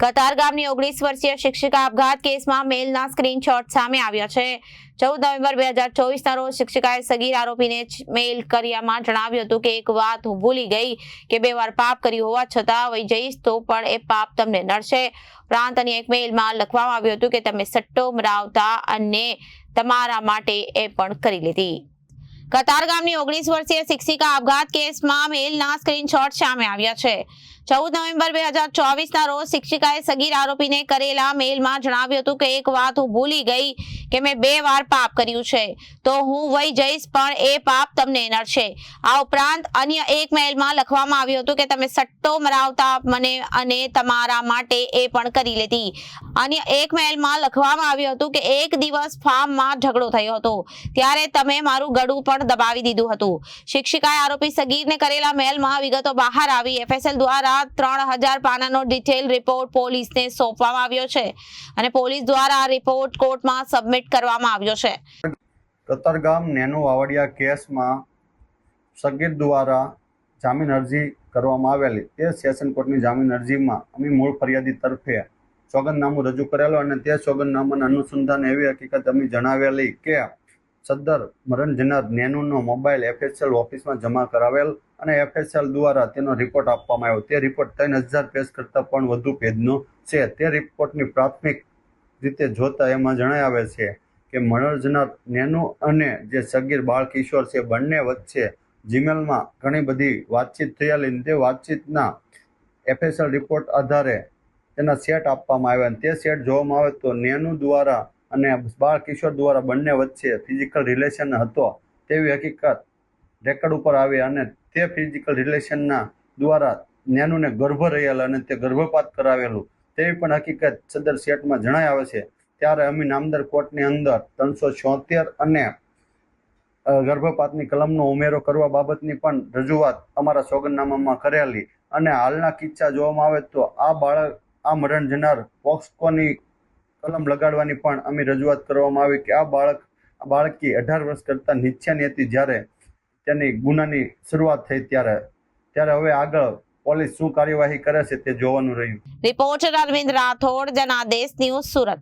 કતાર ગામની ઓગણીસ વર્ષીય શિક્ષિકા આપઘાત કેસમાં મેલના સ્ક્રીનશોટ સામે આવ્યા છે. ચૌદ નવેમ્બર બે હજાર ચોવીસના રોજ શિક્ષિકાએ સગીર આરોપીને મેલ કર્યામાં જણાવ્યું હતું કે એક વાત હું ભૂલી ગઈ કે બે વાર પાપ કર્યું હોવા છતાં વહી જઈશ તો પણ એ પાપ તમને નડશે. ઉપરાંત અન્ય એક મેલમાં લખવામાં આવ્યું હતું કે તમે સટ્ટો મરાવતા અને તમારા માટે એ પણ કરી લીધી. કતાર ગામની ઓગણીસ વર્ષીય શિક્ષિકા આપઘાત કેસમાં મેલના સ્ક્રીનશોટ સામે આવ્યા છે. ચૌદ નવેમ્બર બે હજાર ચોવીસના રોજ શિક્ષિકાએ સગીર આરોપીને કરેલા મેલમાં જણાવ્યું હતું કે એક વાત હું ભૂલી ગઈ કે મેં બે વાર પાપ કર્યું છે, તો હું વહી જઈશ, પણ એ પાપ તમને નડશે આ ઉપરાંત અન્ય એક મેલમાં લખવામાં આવ્યું હતું કે તમે સટ્ટો મરાવતા મને અને તમારા માટે એ પણ કરી લેતી. અન્ય એક મેલમાં લખવામાં આવ્યું હતું કે એક દિવસ ફાર્મમાં ઝઘડો થયો હતો, ત્યારે તમે મારું ગળું પણ દબાવી દીધું હતું. શિક્ષિકાએ આરોપી સગીરને કરેલા મેલમાં વિગતો બહાર આવી. એફએસએલ દ્વારા ત્રણ હજાર પાનાનો ડિટેલ રિપોર્ટ પોલીસને સોંપવામાં આવ્યો છે. અને પોલીસ દ્વારા આ રિપોર્ટ કોર્ટમાં સબમિટ કરવામાં આવ્યો છે. કતરગામ નેનો વાવડિયા કેસમાં સગીર દ્વારા જામીન અરજી કરવામાં આવેલી. તે સેશન કોર્ટની જામીન અરજીમાં અમે મૂળ ફરિયાદી તરફે સોગંદનામું રજૂ કરેલું અને તે સોગંદનામાના અનુસંધાન એવી હકીકત અમે જણાવેલી કે સદ્દર મરણ જનાર નેનુનો મોબાઈલ એફએસએલ ઓફિસમાં જમા કરાવેલ અને એફએસએલ દ્વારા તેનો રિપોર્ટ આપવામાં આવ્યો. તે રિપોર્ટ ત્રણ હજાર પેજ કરતાં પણ વધુ પેજનો છે. તે રિપોર્ટની પ્રાથમિક રીતે જોતા એમાં જણાવે છે કે મરણ જનાર નેનુ અને જે સગીર બાળ કિશોર છે, બંને વચ્ચે જીમેલમાં ઘણી બધી વાતચીત થયેલી તે વાતચીતના એફએસએલ રિપોર્ટ આધારે તેના સેટ આપવામાં આવ્યા અને તે સેટ જોવામાં આવે તો નેનુ દ્વારા અને બાળ કિશોર દ્વારા બંને વચ્ચે ફિઝિકલ રિલેશન હતો તેવી હકીકત રેકર્ડ ઉપર આવી અને તે ફિઝિકલ રિલેશનના દ્વારા નેનુને ગર્ભ રહેલા અને તે ગર્ભપાત કરાવેલું. તેવી પણ હકીકત સદર સેટમાં જણાય આવે છે. ત્યારે અમી નામદાર કોર્ટની અંદર ત્રણસો છોતેર અને ગર્ભપાતની કલમનો ઉમેરો કરવા બાબતની પણ રજૂઆત અમારા સોગંદનામામાં કરેલી. અને હાલના કિસ્સા જોવામાં આવે તો આ બાળક, આ મરણ જનાર પોક્સકોની કલમ લગાડવાની પણ અમે રજૂઆત કરવામાં આવી કે આ બાળક, આ બાળકી અઢાર વર્ષ કરતાં નીચેની હતી જ્યારે તેની ગુનાની શરૂઆત થઈ ત્યારે ત્યારે હવે આગળ પોલીસ શું કાર્યવાહી કરે છે તે જોવાનું રહ્યું. Reporter Arvind Rathod Janadesh news Surat.